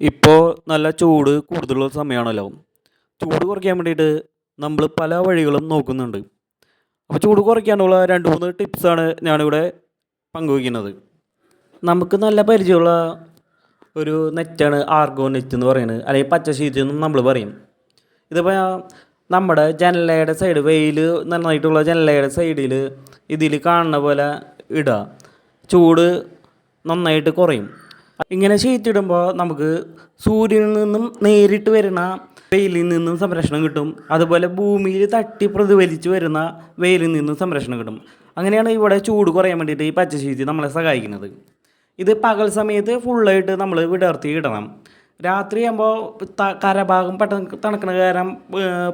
ഇപ്പോൾ നല്ല ചൂട് കൂടുതലുള്ള സമയമാണല്ലോ ചൂട് കുറയ്ക്കാൻ വേണ്ടിയിട്ട് നമ്മൾ പല വഴികളും നോക്കുന്നുണ്ട്. അപ്പോൾ ചൂട് കുറയ്ക്കാനുള്ള രണ്ട് മൂന്ന് ടിപ്സാണ് ഞാനിവിടെ പങ്കുവയ്ക്കുന്നത്. നമുക്ക് നല്ല പരിചയമുള്ള ഒരു നെറ്റാണ് ആർഗോ നെറ്റ് എന്ന് പറയുന്നത്. അല്ലെങ്കിൽ പച്ച ഷീറ്റ് എന്നും നമ്മൾ പറയും. ഇതിപ്പോൾ നമ്മുടെ ജനലയുടെ സൈഡ് വെയിൽ നന്നായിട്ടുള്ള ജനലയുടെ സൈഡിൽ ഇതിൽ കാണുന്ന പോലെ ഇടുക ചൂട് നന്നായിട്ട് കുറയും. ഇങ്ങനെ ചെയ്തിടുമ്പോൾ നമുക്ക് സൂര്യനിൽ നിന്നും നേരിട്ട് വരുന്ന വെയിലിൽ നിന്നും സംരക്ഷണം കിട്ടും. അതുപോലെ ഭൂമിയിൽ തട്ടി പ്രതിഫലിച്ച് വരുന്ന വെയിലിൽ നിന്നും സംരക്ഷണം കിട്ടും. അങ്ങനെയാണ് ഇവിടെ ചൂട് കുറയാൻ വേണ്ടിയിട്ട് ഈ പച്ചശീതി നമ്മളെ സഹായിക്കുന്നത്. ഇത് പകൽ സമയത്ത് ഫുള്ളായിട്ട് നമ്മൾ വിടർത്തി ഇടണം. രാത്രിയാകുമ്പോൾ കരഭാഗം പെട്ടെന്ന് തണുക്കണ കാരണം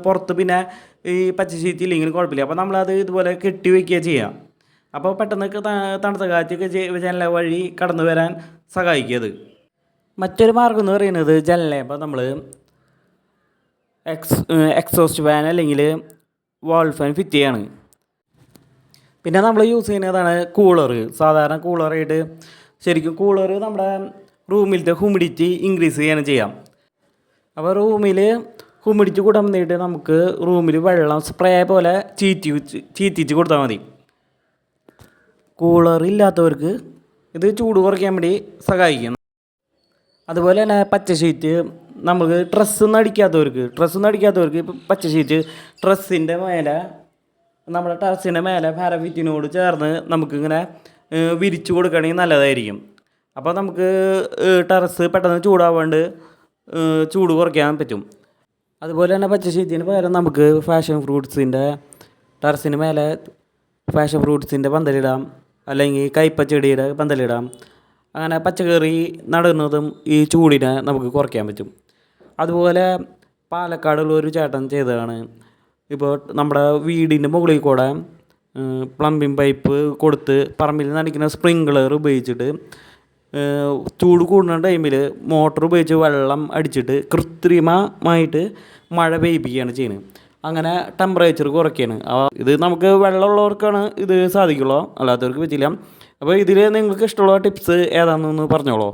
പുറത്ത് പിന്നെ ഈ പച്ച ഷീറ്റ് ഇല്ലെങ്കിൽ കുഴപ്പമില്ല. അപ്പോൾ നമ്മളത് ഇതുപോലെ കെട്ടി വയ്ക്കുക ചെയ്യുക അപ്പോൾ പെട്ടെന്ന് ത- തണുത്ത കാറ്റൊക്കെ ജനല വഴി കടന്നു വരാൻ സഹായിക്കും അത് മറ്റൊരു മാർഗം എന്ന് പറയുന്നത് ജനലേപ്പം നമ്മൾ എക്സ് എക്സോസ്റ്റ് ഫാൻ അല്ലെങ്കിൽ വാൾ ഫാൻ ഫിറ്റ് ചെയ്യാണ്. പിന്നെ നമ്മൾ യൂസ് ചെയ്യുന്നതാണ് കൂളർ സാധാരണ കൂളറായിട്ട് ശരിക്കും കൂളർ നമ്മുടെ റൂമിലത്തെ ഹ്യൂമിഡിറ്റി ഇൻക്രീസ് ചെയ്യാണ് ചെയ്യാം. അപ്പോൾ റൂമിൽ ഹ്യൂമിഡിറ്റി കൂടാൻ വേണ്ടിയിട്ട് നമുക്ക് റൂമിൽ വെള്ളം സ്പ്രേ പോലെ ചീറ്റി ചീറ്റിച്ച് കൊടുത്താൽ മതി. കൂളർ ഇല്ലാത്തവർക്ക് ഇത് ചൂട് കുറയ്ക്കാൻ വേണ്ടി സഹായിക്കും അതുപോലെ തന്നെ പച്ച ഷീറ്റ് നമുക്ക് ഡ്രസ്സൊന്നും അടിക്കാത്തവർക്ക് ഡ്രസ്സൊന്നും അടിക്കാത്തവർക്ക് ഇപ്പം പച്ച ഷീറ്റ് ഡ്രസ്സിന്റെ മേലെ നമ്മുടെ ടെറസിന്റെ മേലെ പാരഫിറ്റിനോട് ചേർന്ന് നമുക്കിങ്ങനെ വിരിച്ചു കൊടുക്കുകയാണെങ്കിൽ നല്ലതായിരിക്കും. അപ്പോൾ നമുക്ക് ടെറസ് പെട്ടെന്ന് ചൂടാവാണ്ട് ചൂട് കുറയ്ക്കാൻ പറ്റും. അതുപോലെ തന്നെ പച്ച ഷീറ്റിന് പകരം നമുക്ക് ഫാഷൻ ഫ്രൂട്ട്സിന്റെ ടെറസിന് മേലെ ഫാഷൻ ഫ്രൂട്ട്സിന്റെ പന്തലിടാം. അല്ലെങ്കിൽ കയ്പച്ചെടിയുടെ പന്തലിടാം. അങ്ങനെ പച്ചക്കറി നടുന്നതും ഈ ചൂടിനെ നമുക്ക് കുറയ്ക്കാൻ പറ്റും. അതുപോലെ പാലക്കാടുള്ള ഒരു ചേട്ടൻ ചെയ്തതാണ്. ഇപ്പോൾ നമ്മുടെ വീടിന്റെ മുകളിൽ കൂടെ പ്ലംബിംഗ് പൈപ്പ് കൊടുത്ത് പറമ്പിൽ നടിക്കുന്ന സ്പ്രിങ്ക്ലർ ഉപയോഗിച്ചിട്ട് ചൂട് കൂടുന്ന ടൈമിൽ മോട്ടർ ഉപയോഗിച്ച് വെള്ളം അടിച്ചിട്ട് കൃത്രിമമായിട്ട് മഴ പെയ്യിപ്പിക്കുകയാണ് ചെയ്യുന്നത്. അങ്ങനെ ടെമ്പറേച്ചർ കുറയ്ക്കുകയാണ് ഇത് നമുക്ക് വെള്ളമുള്ളവർക്കാണ് ഇത് സാധിക്കുള്ളൂ. അല്ലാത്തവർക്ക് പറ്റില്ല. അപ്പോൾ ഇതിൽ നിങ്ങൾക്ക് ഇഷ്ടമുള്ള ടിപ്സ് ഏതാണെന്നൊന്ന് പറഞ്ഞോളൂ.